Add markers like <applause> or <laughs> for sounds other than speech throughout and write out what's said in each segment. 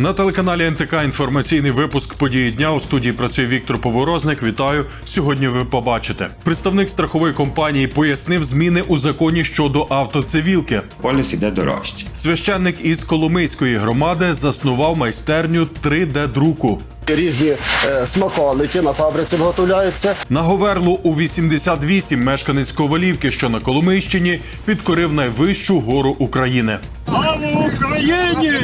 На телеканалі НТК інформаційний випуск події дня у студії працює Віктор Поворозник. Вітаю. Сьогодні ви побачите. Представник страхової компанії пояснив зміни у законі щодо автоцивілки. поліс іде дорожче. Священник із Коломийської громади заснував майстерню 3D-друку. Різні е, смаколики на фабриці виготовляються. На Говерлу у 88 мешканець Ковалівки, що на Коломийщині, підкорив найвищу гору України. Слава Україні!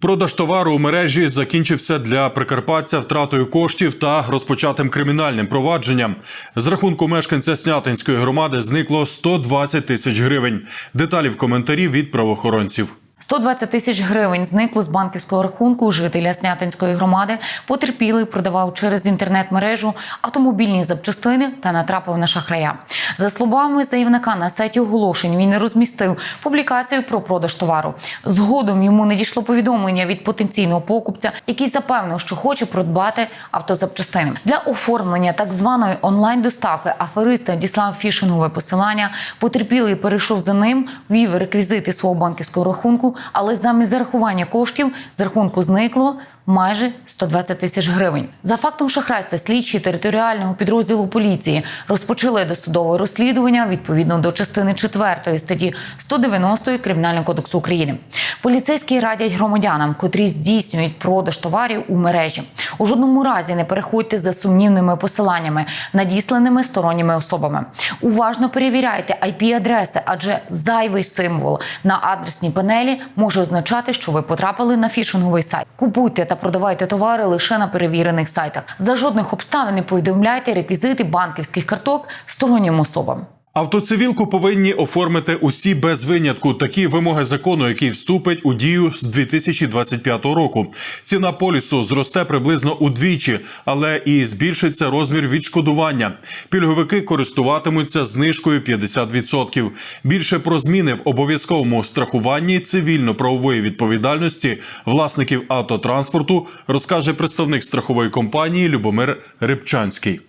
Продаж товару у мережі закінчився для прикарпатця втратою коштів та розпочатим кримінальним провадженням. З рахунку мешканця Снятинської громади зникло 120 тисяч гривень. Деталі в коментарі від правоохоронців. 120 тисяч гривень зникло з банківського рахунку жителя Снятинської громади. Потерпілий продавав через інтернет-мережу автомобільні запчастини та натрапив на шахрая. За словами заявника на сайті оголошень, він розмістив публікацію про продаж товару. Згодом йому надійшло повідомлення від потенційного покупця, який запевнив, що хоче придбати автозапчастини. Для оформлення так званої онлайн-доставки аферист надіслав фішингове посилання. Потерпілий перейшов за ним, ввів реквізити свого банківського рахунку, але замість зарахування коштів з рахунку зникло майже 120 тисяч гривень. За фактом шахрайства слідчі територіального підрозділу поліції розпочали досудове розслідування відповідно до частини 4 статті 190 Кримінального кодексу України. Поліцейські радять громадянам, котрі здійснюють продаж товарів у мережі. У жодному разі не переходьте за сумнівними посиланнями, надісланими сторонніми особами. Уважно перевіряйте IP-адреси, адже зайвий символ на адресній панелі може означати, що ви потрапили на фішинговий сайт. Купуйте та продавайте товари лише на перевірених сайтах. За жодних обставин не повідомляйте реквізити банківських карток стороннім особам. Автоцивілку повинні оформити усі без винятку. Такі вимоги закону, який вступить у дію з 2025 року. Ціна полісу зросте приблизно удвічі, але і збільшиться розмір відшкодування. Пільговики користуватимуться знижкою 50%. Більше про зміни в обов'язковому страхуванні цивільно-правової відповідальності власників автотранспорту розкаже представник страхової компанії Любомир Рибчанський.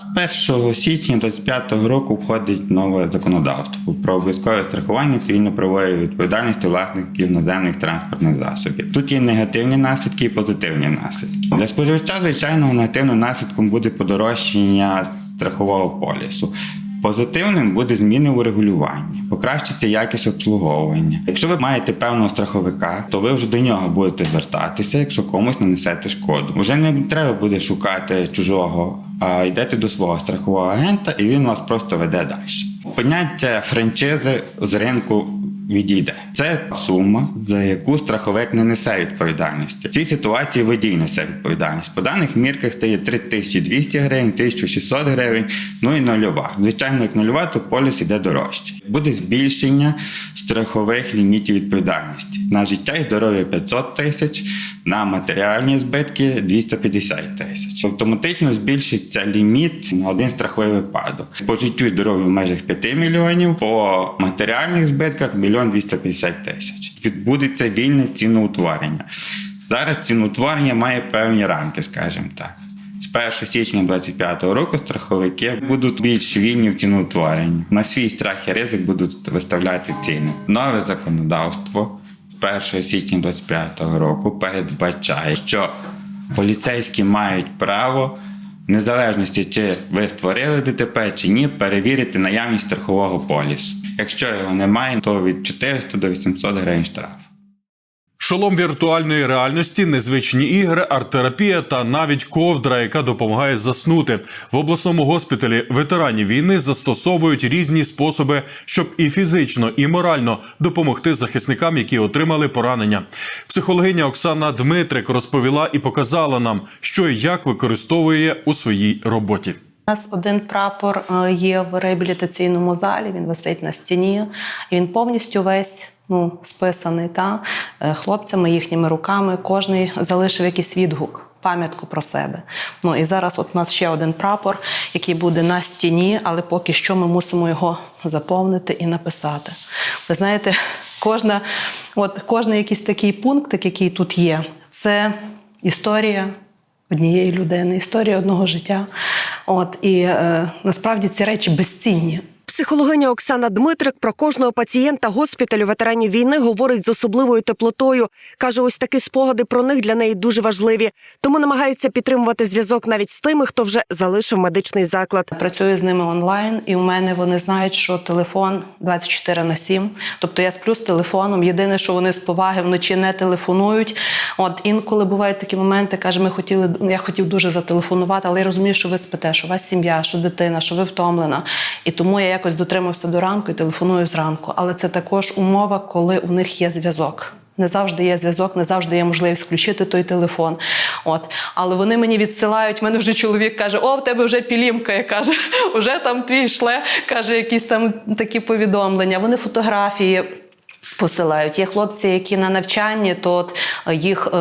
З 1 січня 2025 року входить нове законодавство про обов'язкове страхування цивільно-правової відповідальності власників наземних транспортних засобів. Тут є негативні наслідки і позитивні наслідки. Для споживача, звичайно, негативним наслідком буде подорожчання страхового полісу. Позитивним буде зміни у регулюванні, покращиться якість обслуговування. Якщо ви маєте певного страховика, то ви вже до нього будете звертатися, якщо комусь нанесете шкоду. Вже не треба буде шукати чужого, а йдете до свого страхового агента, і він вас просто веде далі. Поняття франчизи з ринку відійде. Це сума, за яку страховик не несе відповідальності. В цій ситуації водій несе відповідальність. По даних мірках це є 3200 гривень, 1600 гривень, ну і нульова. Звичайно, як нульова, то поліс іде дорожче. Буде збільшення страхових лімітів відповідальності. На життя і здоров'я 500 тисяч, на матеріальні збитки 250 тисяч. Автоматично збільшиться ліміт на один страховий випадок. По життю і здоров'ю в межах 5 мільйонів, по матеріальних збитках 1 250 тисяч. Відбудеться вільне ціноутворення. Зараз ціноутворення має певні рамки, скажімо так. З 1 січня 2025 року страховики будуть більш вільні в ціноутворенні. На свій страх і ризик будуть виставляти ціни. Нове законодавство з 1 січня 2025 року передбачає, що поліцейські мають право, незалежності чи ви створили ДТП чи ні, перевірити наявність страхового полісу. Якщо його немає, то від 400 до 800 гривень штраф. Шолом віртуальної реальності, незвичні ігри, арт-терапія та навіть ковдра, яка допомагає заснути в обласному госпіталі. Ветерані війни застосовують різні способи, щоб і фізично, і морально допомогти захисникам, які отримали поранення. Психологиня Оксана Дмитрик розповіла і показала нам, що і як використовує у своїй роботі. У нас один прапор е, є в реабілітаційному залі. Він висить на стіні. Він повністю весь ну, списаний та е, хлопцями, їхніми руками. Кожний залишив якийсь відгук. Пам'ятку про себе. Ну і зараз от у нас ще один прапор, який буде на стіні, але поки що ми мусимо його заповнити і написати. Ви знаєте, кожна, от, кожний якийсь такий пунктик, який тут є, це історія однієї людини, історія одного життя. От і е, насправді ці речі безцінні. Психологиня Оксана Дмитрик про кожного пацієнта госпіталю ветеранів війни говорить з особливою теплотою. каже, ось такі спогади про них для неї дуже важливі, тому намагається підтримувати зв'язок навіть з тими, хто вже залишив медичний заклад. Працюю з ними онлайн, і у мене вони знають, що телефон 24 на 7. Тобто я сплю з телефоном. Єдине, що вони з поваги вночі не телефонують. От інколи бувають такі моменти, каже, ми хотіли, я хотів дуже зателефонувати, але я розумію, що ви спите, що у вас сім'я, що дитина, що ви втомлена. І тому я якось дотримався до ранку і телефоную зранку. Але це також умова, коли у них є зв'язок. Не завжди є зв'язок, не завжди є можливість включити той телефон. От. Але вони мені відсилають. Мене вже чоловік каже: О, в тебе вже пілімка. Я каже, <laughs> уже там твій шле, каже, якісь там такі повідомлення. Вони фотографії. Посилають. Є хлопці, які на навчанні, то от е, їх е,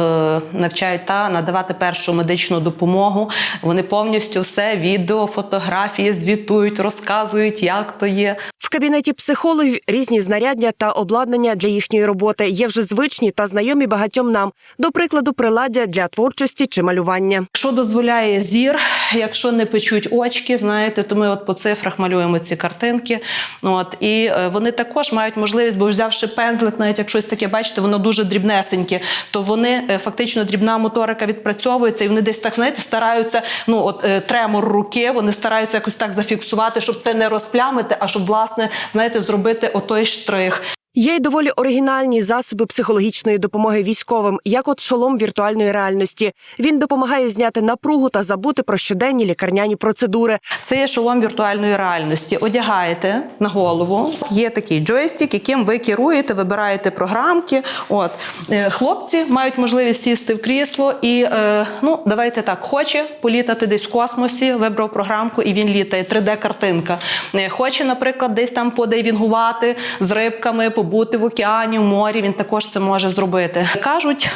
навчають та надавати першу медичну допомогу. Вони повністю все відео, фотографії звітують, розказують, як то є. В кабінеті психологів різні знаряддя та обладнання для їхньої роботи є вже звичні та знайомі багатьом нам. До прикладу, приладдя для творчості чи малювання. Якщо дозволяє зір, якщо не печуть очки, знаєте, то ми от по цифрах малюємо ці картинки. От і е, вони також мають можливість, бо взявши пензлик, навіть як щось таке, бачите, воно дуже дрібнесеньке, то вони е, фактично дрібна моторика відпрацьовується, і вони десь так знаєте, стараються. Ну от е, тремор руки, вони стараються якось так зафіксувати, щоб це не розплямити, а щоб власне знаєте, зробити отой штрих. Є й доволі оригінальні засоби психологічної допомоги військовим, як от шолом віртуальної реальності. Він допомагає зняти напругу та забути про щоденні лікарняні процедури. Це є шолом віртуальної реальності. Одягаєте на голову. Є такий джойстик, яким ви керуєте, вибираєте програмки. От Е, хлопці мають можливість сісти в крісло і е, ну давайте так, хоче політати десь в космосі, вибрав програмку і він літає. 3D-картинка. Е, Хоче, наприклад, десь там подайвінгувати з рибками, побути в океані, в морі. Він також це може зробити. Кажуть.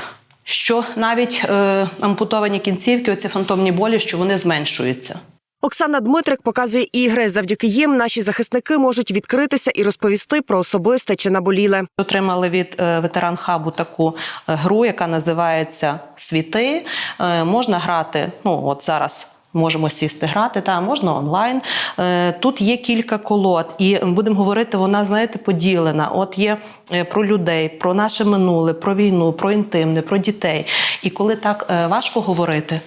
Що навіть е, ампутовані кінцівки, оці фантомні болі, що вони зменшуються. Оксана Дмитрик показує ігри. Завдяки їм наші захисники можуть відкритися і розповісти про особисте чи наболіле. Отримали від е, ветеран хабу таку е, гру, яка називається Світи. Е, Можна грати. Ну от зараз. Можемо сісти грати, та можна онлайн. Е, Тут є кілька колод, і будемо говорити, вона знаєте, поділена. От є е, про людей, про наше минуле, про війну, про інтимне, про дітей. І коли так е, важко говорити,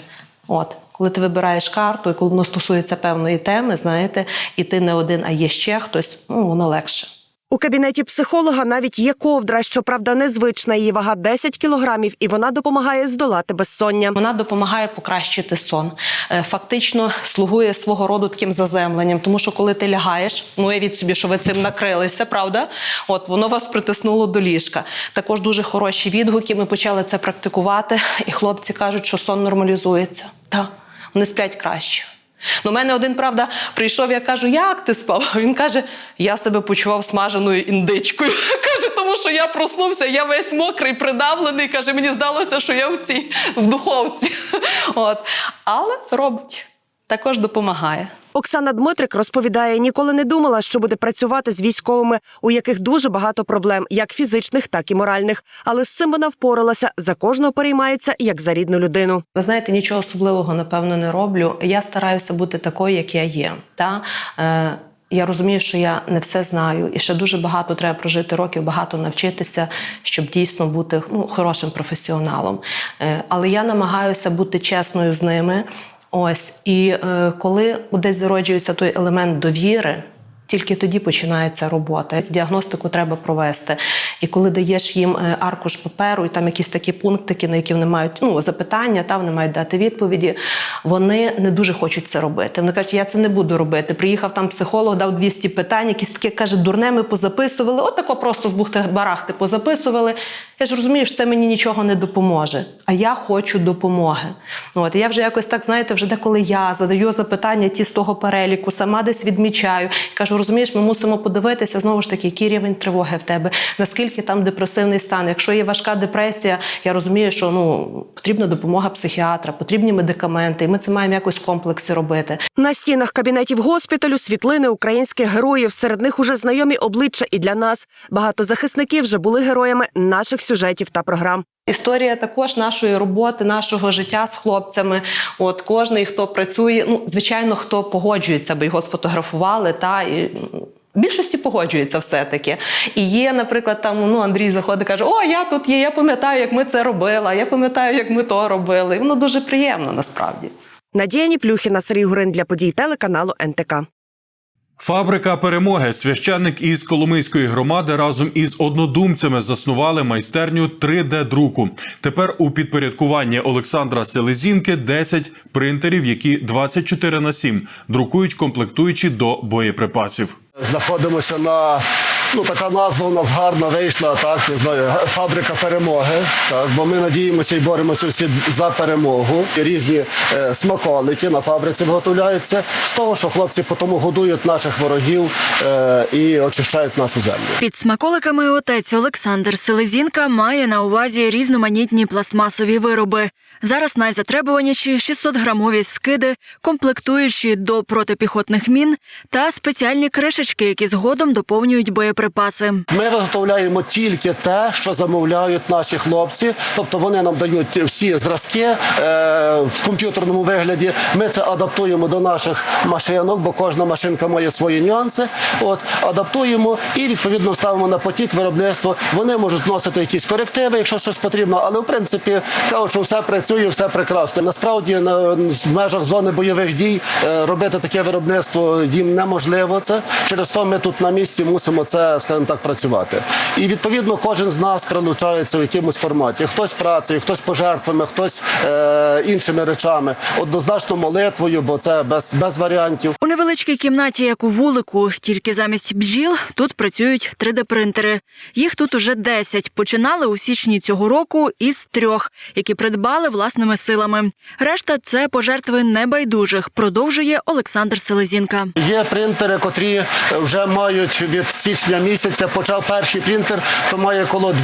от коли ти вибираєш карту, і коли воно стосується певної теми, знаєте, і ти не один, а є ще хтось, ну воно легше. У кабінеті психолога навіть є ковдра, щоправда, незвична. Її вага 10 кілограмів, і вона допомагає здолати безсоння. Вона допомагає покращити сон. Е, Фактично слугує свого роду таким заземленням, тому що коли ти лягаєш, ну уявіть собі, що ви цим накрилися, правда? От воно вас притиснуло до ліжка. Також дуже хороші відгуки. Ми почали це практикувати, і хлопці кажуть, що сон нормалізується. Так, вони сплять краще. Ну, мене один, правда, прийшов, я кажу, як ти спав? <laughs> Він каже, я себе почував смаженою індичкою. <laughs> Каже, тому що я проснувся, я весь мокрий, придавлений. Каже, мені здалося, що я в цій в духовці. <laughs> От. Але робить, також допомагає. Оксана Дмитрик розповідає, ніколи не думала, що буде працювати з військовими, у яких дуже багато проблем, як фізичних, так і моральних. Але з цим вона впоралася. За кожного переймається як за рідну людину. Ви знаєте, нічого особливого, напевно, не роблю. Я стараюся бути такою, як я є. Та? Е, я розумію, що я не все знаю, і ще дуже багато треба прожити років, багато навчитися, щоб дійсно бути ну, хорошим професіоналом. Е, але я намагаюся бути чесною з ними. Ось і е, коли десь зароджується той елемент довіри. Тільки тоді починається робота. Діагностику треба провести. І коли даєш їм е, аркуш паперу, і там якісь такі пунктики, на які вони мають ну, запитання, та вони мають дати відповіді. Вони не дуже хочуть це робити. Вони кажуть, я це не буду робити. Приїхав там психолог, дав 200 питань, якісь таке каже, дурне ми позаписували. От тако просто з бухти барахти позаписували. Я ж розумію, що це мені нічого не допоможе. А я хочу допомоги. От я вже якось так, знаєте, вже деколи я задаю запитання ті з того переліку, сама десь відмічаю. Кажу, розумієш, ми мусимо подивитися знову ж таки, який рівень тривоги в тебе, наскільки там депресивний стан. Якщо є важка депресія, я розумію, що ну потрібна допомога психіатра, потрібні медикаменти, і ми це маємо якось в комплексі робити. На стінах кабінетів госпіталю світлини українських героїв. Серед них уже знайомі обличчя і для нас. Багато захисників вже були героями наших сюжетів та програм. Історія також нашої роботи, нашого життя з хлопцями. От кожний, хто працює, ну звичайно, хто погоджується, аби його сфотографували, та і В більшості погоджуються все-таки. І є, наприклад, там ну Андрій заходить, каже: О, я тут є, я пам'ятаю, як ми це робили, я пам'ятаю, як ми то робили. І воно дуже приємно насправді. Надія Ніплюхіна, Сергій Гурин для подій телеканалу НТК. Фабрика перемоги. Священник із Коломийської громади разом із однодумцями заснували майстерню 3D-друку. Тепер у підпорядкуванні Олександра Селезінки 10 принтерів, які 24 на 7 друкують комплектуючі до боєприпасів. Знаходимося на ну така назва у нас гарна вийшла, так не знаю, фабрика перемоги. Так, бо ми надіємося і боремося всі за перемогу. Різні е, смаколики на фабриці виготовляються з того, що хлопці потому годують наших ворогів е, і очищають нашу землю. Під смаколиками отець Олександр Селезінка має на увазі різноманітні пластмасові вироби. Зараз найзатребуваніші 600-грамові скиди, комплектуючі до протипіхотних мін та спеціальні кришечки, які згодом доповнюють боєприпаси. Ми виготовляємо тільки те, що замовляють наші хлопці. Тобто вони нам дають всі зразки е, в комп'ютерному вигляді. Ми це адаптуємо до наших машинок, бо кожна машинка має свої нюанси. От адаптуємо і відповідно ставимо на потік виробництво. Вони можуть вносити якісь корективи, якщо щось потрібно, але в принципі кажуть, що все працює, все прекрасно. Насправді на в межах зони бойових дій е, робити таке виробництво їм неможливо. Це через то ми тут на місці мусимо це, скажімо так, працювати. І відповідно кожен з нас прилучається в якомусь форматі. Хтось працею, хтось пожертвами, хтось е, іншими речами, однозначно молитвою, бо це без, без варіантів. У невеличкій кімнаті, як у вулику, тільки замість бджіл тут працюють 3D-принтери. Їх тут уже 10. Починали у січні цього року із трьох, які придбали власними силами. Решта це пожертви небайдужих. Продовжує Олександр Селезінка. Є принтери, котрі вже мають від січня місяця. Почав перший принтер, то має коло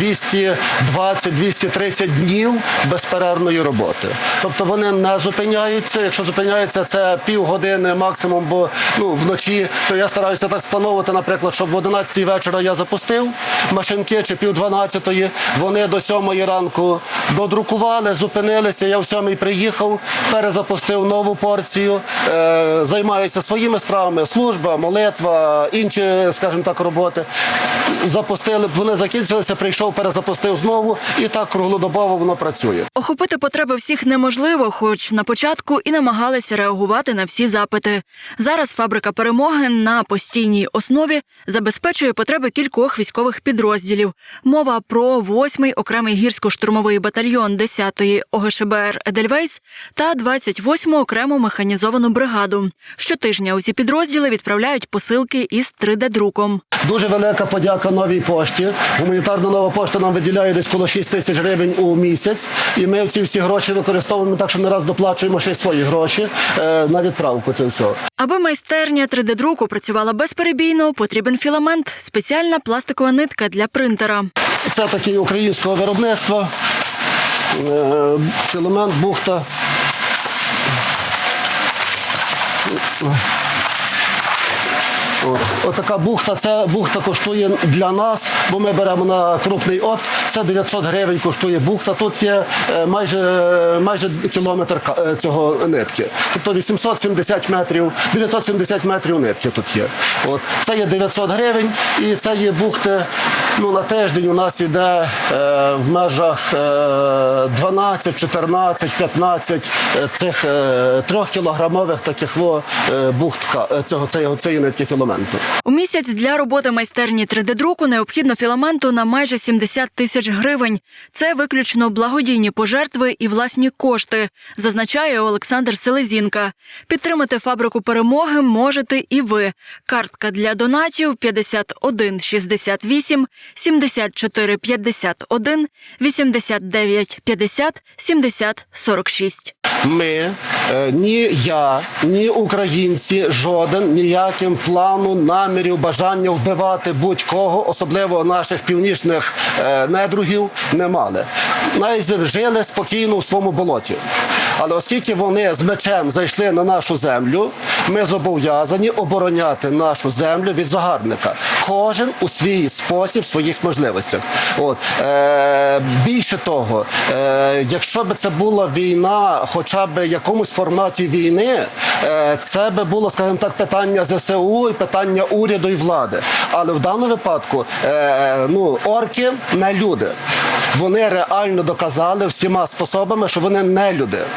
220-230 днів безперервної роботи. Тобто вони не зупиняються. Якщо зупиняються, це півгодини максимум, бо ну вночі то я стараюся так сплановувати, наприклад, щоб в 11 вечора я запустив машинки чи пів 12 Вони до 7 ранку додрукували, зупинилися. Я в 7 приїхав, перезапустив нову порцію. Е, займаюся своїми справами, служба, молитва, інші, скажімо так, роботи. Запустили, вони закінчилися, прийшов, перезапустив знову, і так круглодобово воно працює. Охопити потреби всіх неможливо, хоч на початку і намагалися реагувати на всі запити. Зараз фабрика перемоги на постійній основі забезпечує потреби кількох військових підрозділів. Мова про 8-й окремий гірсько-штурмовий батальйон 10-ї ОГШБР Едельвейс та 28-му окрему механізовану бригаду. Щотижня у ці підрозділи відправляють посилки із 3D-друком. Дуже велика подяка новій пошті. Гуманітарна нова пошта нам виділяє десь коло 6 тисяч гривень у місяць. І ми ці всі гроші використовуємо так, що не раз доплачуємо ще й свої гроші е, на відправку. Це все. Аби майстерня 3D-друку працювала безперебійно, потрібен філамент, спеціальна пластикова нитка для принтера. Це такий українського виробництва. Е, Філамент, бухта. От. Отака бухта, це бухта коштує для нас, бо ми беремо на крупний опт. Це 900 гривень коштує бухта. Тут є е, майже, майже кілометр е, цього нитки. Тобто 870 метрів, 970 метрів нитки тут є. От. Це є 900 гривень і це є бухти. Ну, на тиждень у нас йде е, в межах е, 12, 14, 15 е, цих е, трьохкілограмових таких во, е, бухт е, цього, цієї нитки філаменту. У місяць для роботи майстерні 3D-друку необхідно філаменту на майже 70 тисяч гривень. Це виключно благодійні пожертви і власні кошти, зазначає Олександр Селезінка. Підтримати фабрику перемоги можете і ви. Картка для донатів 51 68 74 51 89 50 70 46. Ми, е, ні я, ні українці, жоден ніяким плану, намірів, бажання вбивати будь-кого, особливо наших північних е, недругів, не мали. Навіть жили спокійно в своєму болоті. Але оскільки вони з мечем зайшли на нашу землю, ми зобов'язані обороняти нашу землю від загарбника. Кожен у свій спосіб, своїх можливостях. От е, більше того, е, якщо б це була війна, хоча б якомусь форматі війни, е, це би було, скажімо так, питання ЗСУ і питання уряду і влади. Але в даному випадку е, ну, орки не люди. Вони реально доказали всіма способами, що вони не люди.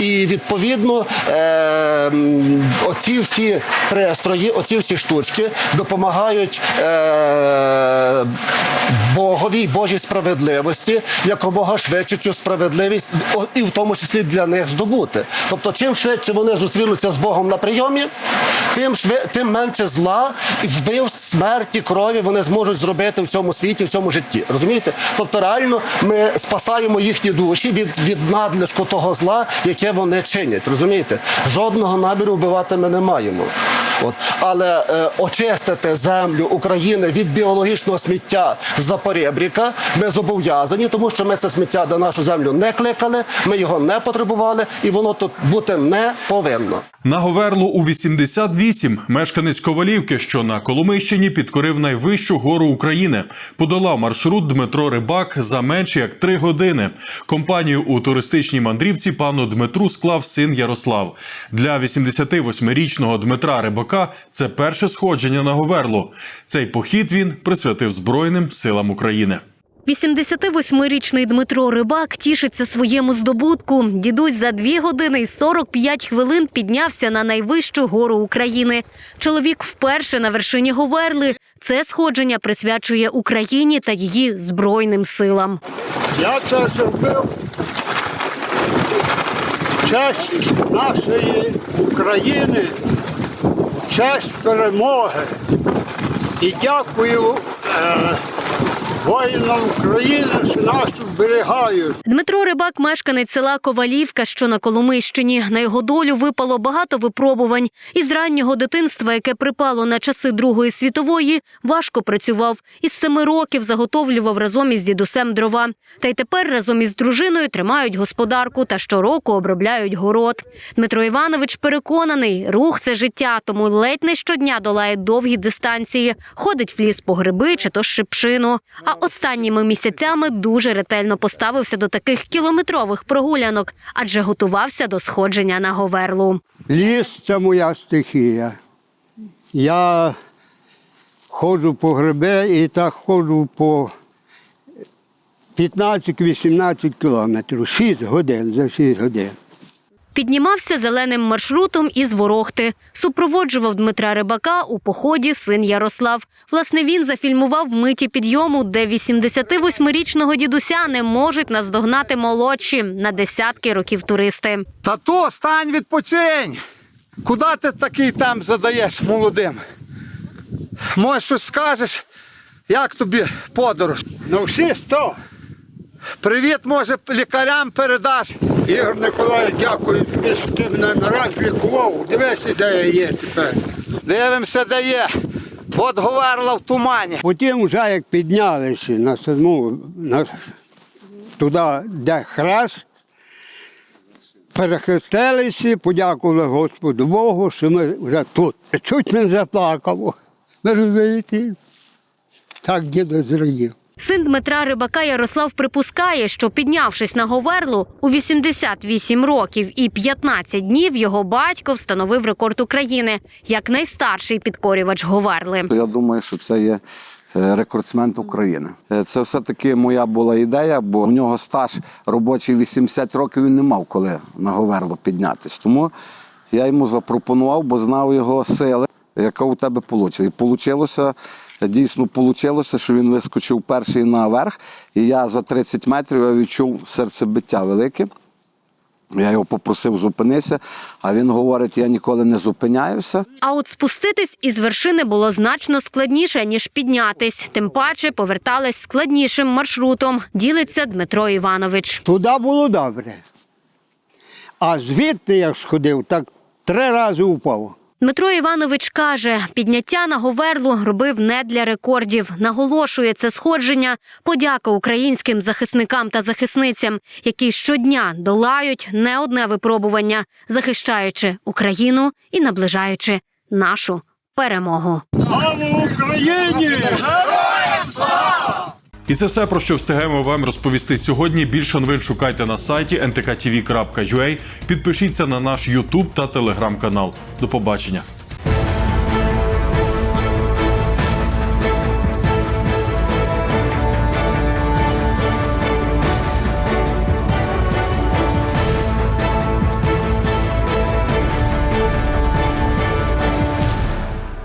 І відповідно е, оці всі пристрої, оці всі штучки допомагають е, Богові, Божій справедливості якомога швидше цю справедливість, і в тому числі для них здобути. Тобто, чим швидше вони зустрінуться з Богом на прийомі, тим шви, тим менше зла і вбивств, смерті, крові вони зможуть зробити в цьому світі, в цьому житті. Розумієте? Тобто, реально ми спасаємо їхні душі від, від надлишку того зла, яке вони чинять. Розумієте? Жодного наміру вбивати ми не маємо. От. Але е, очистити землю України від біологічного сміття з Запорєбріка ми зобов'язані, тому що ми це сміття на нашу землю не кликали, ми його не потребували, і воно тут бути не повинно. На Говерлу у 88 мешканець Ковалівки, що на Коломийщині підкорив найвищу гору України. Подолав маршрут Дмитро Рибак за менше як три години. Компанію у туристичній мандрівці пану Дмитру склав син Ярослав. Для 88-річного Дмитра Рибака це перше сходження на Говерлу. Цей похід він присвятив Збройним силам України. 88-річний Дмитро Рибак тішиться своєму здобутку. Дідусь за 2 години і 45 хвилин піднявся на найвищу гору України. Чоловік вперше на вершині Говерли. Це сходження присвячує Україні та її збройним силам. Я це зробив честь нашої України, честь перемоги. І дякую е, воїнам України, нас зберігають. Дмитро Рибак, мешканець села Ковалівка, що на Коломийщині. На його долю випало багато випробувань. Із раннього дитинства, яке припало на часи Другої світової, важко працював. Із семи років заготовлював разом із дідусем дрова. Та й тепер разом із дружиною тримають господарку та щороку обробляють город. Дмитро Іванович переконаний, рух це життя, тому ледь не щодня долає довгі дистанції, ходить в ліс по гриби чи то шипшину. Останніми місяцями дуже ретельно поставився до таких кілометрових прогулянок, адже готувався до сходження на Говерлу. Ліс це моя стихія. Я ходжу по гриби і так ходжу по 15-18 кілометрів, 6 годин за 6 годин. Піднімався зеленим маршрутом із Ворохти. Супроводжував Дмитра Рибака у поході син Ярослав. Власне, він зафільмував миті підйому, де 88-річного дідуся не можуть наздогнати молодші на десятки років туристи. Тато, стань відпочинь. Куди ти такий темп задаєш молодим? Може, щось скажеш, як тобі подорож? Ну всі сто. Привіт, може, лікарям передаш. Ігор Николаївич, дякую тобі, що ти мене нараз лікував. Дивись, де я є тепер. Дивимося, де є. От говерла в тумані. Потім, вже як піднялися на седму, на, туди, де хрест, перехрестилися, подякували Господу Богу, що ми вже тут. Чуть не заплакав. Ви розумієте? Так дідо зрадів. Син Дмитра Рибака Ярослав припускає, що піднявшись на Говерлу у 88 років і 15 днів, його батько встановив рекорд України як найстарший підкорювач Говерли. Я думаю, що це є е, рекордсмен України. Е, Це все-таки моя була ідея, бо в нього стаж робочий 80 років він не мав коли на Говерло піднятись. Тому я йому запропонував, бо знав його сили, яка у тебе вийшла. І вийшло, дійсно вийшло, що він вискочив перший наверх, і я за 30 метрів відчув серцебиття велике. Я його попросив зупинися, а він говорить: я ніколи не зупиняюся. А от спуститись із вершини було значно складніше ніж піднятись. Тим паче повертались складнішим маршрутом. Ділиться Дмитро Іванович. Туди було добре. А звідти я сходив, так три рази упав. Дмитро Іванович каже, підняття на Говерлу робив не для рекордів. Наголошує це сходження. Подяка українським захисникам та захисницям, які щодня долають не одне випробування, захищаючи Україну і наближаючи нашу перемогу. І це все про що встигаємо вам розповісти сьогодні. Більше новин шукайте на сайті ntktv.ua. Підпишіться на наш YouTube та телеграм канал. До побачення.